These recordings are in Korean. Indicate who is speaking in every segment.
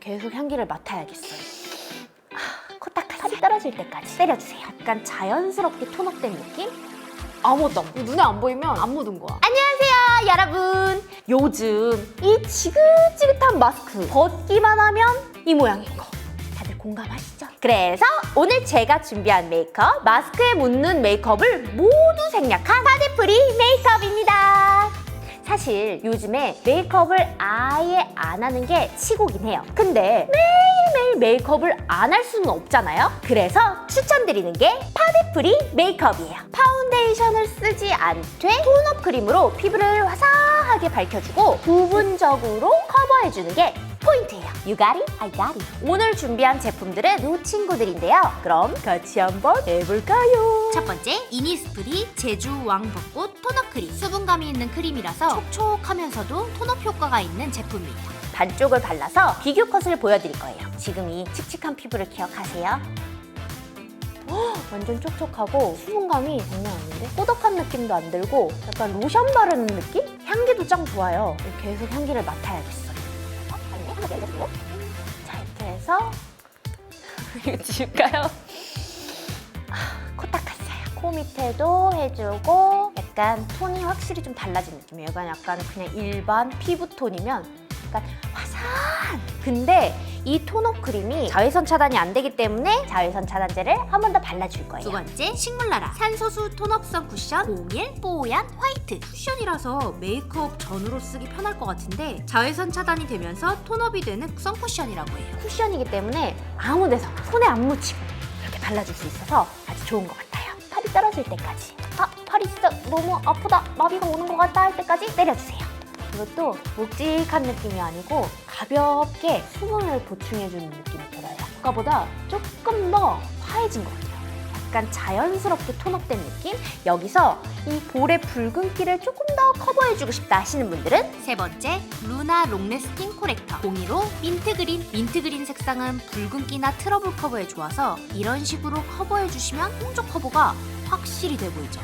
Speaker 1: 계속 향기를 맡아야겠어요. 아, 코딱하게 살이 떨어질 때까지 때려주세요. 약간 자연스럽게 톤업된 느낌? 아무것도 안 보여. 눈에 안 보이면 안 묻은 거야. 안녕하세요, 여러분. 요즘 이 지긋지긋한 마스크 벗기만 하면 이 모양인 거. 다들 공감하시죠? 그래서 오늘 제가 준비한 메이크업, 마스크에 묻는 메이크업을 모두 생략한 파데프리 메이크업입니다. 사실 요즘에 메이크업을 아예 안 하는 게 치고긴 해요. 근데 매일매일 메이크업을 안 할 수는 없잖아요. 그래서 추천드리는 게 파데프리 메이크업이에요. 파운데이션을 쓰지 않되 톤업 크림으로 피부를 화사하게 밝혀주고 부분적으로 커버해주는 게 포인트예요. You got it? I got it. 오늘 준비한 제품들은 이 친구들인데요. 그럼 같이 한번 해볼까요?
Speaker 2: 첫 번째 이니스프리 제주 왕벚꽃 톤업 크림 수분감이 있는 크림이라서 촉촉하면서도 톤업 효과가 있는 제품입니다
Speaker 1: 반쪽을 발라서 비교 컷을 보여드릴 거예요. 지금 이 칙칙한 피부를 기억하세요. 헉, 완전 촉촉하고 수분감이 장난 아닌데? 꼬덕한 느낌도 안 들고 약간 로션 바르는 느낌? 향기도 짱 좋아요. 계속 향기를 맡아야겠어요. 어? 아닌데? 자, 이렇게 해서 이거 지울까요? 아, 코 닦았어요. 코 밑에도 해주고 약간 톤이 확실히 좀 달라진 느낌이에요. 약간 그냥 일반 피부 톤이면 약간 화사한. 근데 이 톤업 크림이 자외선 차단이 안 되기 때문에 자외선 차단제를 한 번 더 발라줄 거예요.
Speaker 2: 두 번째 식물나라 산소수 톤업성 쿠션 01 뽀얀 화이트 쿠션이라서 메이크업 전으로 쓰기 편할 것 같은데 자외선 차단이 되면서 톤업이 되는 선쿠션이라고 해요
Speaker 1: 쿠션이기 때문에 아무 데서나 손에 안 묻히고 이렇게 발라줄 수 있어서 아주 좋은 것 같아요. 팔이 떨어질 때까지. 아, 팔이 진짜 너무 아프다. 마비가 오는 것 같다 할 때까지 때려주세요. 이것도 묵직한 느낌이 아니고 가볍게 수분을 보충해주는 느낌이 들어요. 아까보다 조금 더 화해진 것 같아요. 약간 자연스럽게 톤업된 느낌? 여기서 이 볼의 붉은기를 조금 더 커버해주고 싶다 하시는 분들은
Speaker 2: 세 번째 루나 롱래스팅 코렉터 02로 민트 그린 민트 그린 색상은 붉은기나 트러블 커버에 좋아서 이런 식으로 커버해 주시면 홍조 커버가 확실히 돼 보이죠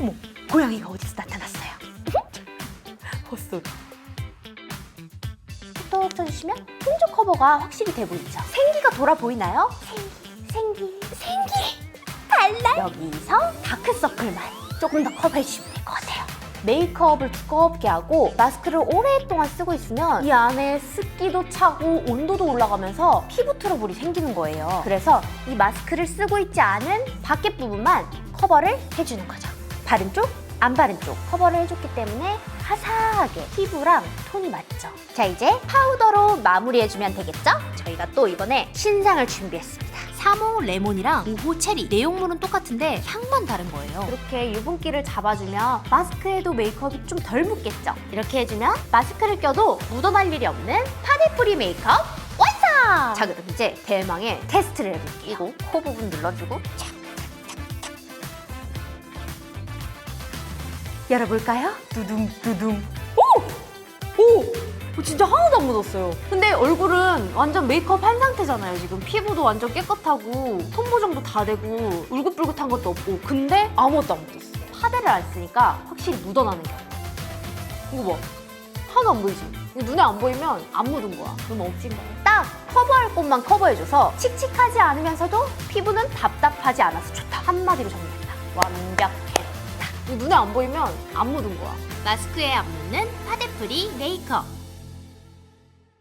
Speaker 1: 어머, 고양이가 어디서 나타났어요? 헛소리. 톡톡 쳐주시면 홍조 커버가 확실히 돼 보이죠? 생기가 돌아 보이나요? 생기, 생기, 생기! 달라! 여기서 다크서클만 조금 더 커버해주시면 될 것 같아요. 메이크업을 두껍게 하고 마스크를 오랫동안 쓰고 있으면 이 안에 습기도 차고 온도도 올라가면서 피부 트러블이 생기는 거예요. 그래서 이 마스크를 쓰고 있지 않은 밖에 부분만 커버를 해주는 거죠. 바른 쪽, 안 바른 쪽 커버를 해줬기 때문에 화사하게 피부랑 톤이 맞죠. 자 이제 파우더로 마무리해주면 되겠죠? 저희가 또 이번에 신상을 준비했습니다.
Speaker 2: 3호 레몬이랑 5호 체리 내용물은 똑같은데 향만 다른 거예요
Speaker 1: 이렇게 유분기를 잡아주면 마스크에도 메이크업이 좀 덜 묻겠죠? 이렇게 해주면 마스크를 껴도 묻어날 일이 없는 파데프리 메이크업 완성! 자 그럼 이제 대망의 테스트를 해볼게요. 이거 코 부분 눌러주고 착, 착, 열어볼까요? 두둥 두둥 오! 오! 어, 진짜 하나도 안 묻었어요. 근데 얼굴은 완전 메이크업 한 상태잖아요. 지금 피부도 완전 깨끗하고 톤 보정도 다 되고 울긋불긋한 것도 없고 근데 아무것도 안 묻었어. 파데를 안 쓰니까 확실히 묻어나는 게. 이거 봐. 하나도 안 보이지? 눈에 안 보이면 안 묻은 거야. 너무 억진가요? 딱 커버할 곳만 커버해줘서 칙칙하지 않으면서도 피부는 답답하지 않아서 좋다. 한마디로 정리했다. 완벽했다. 이거 눈에 안 보이면 안 묻은 거야.
Speaker 2: 마스크에 안 묻는 파데프리 메이크업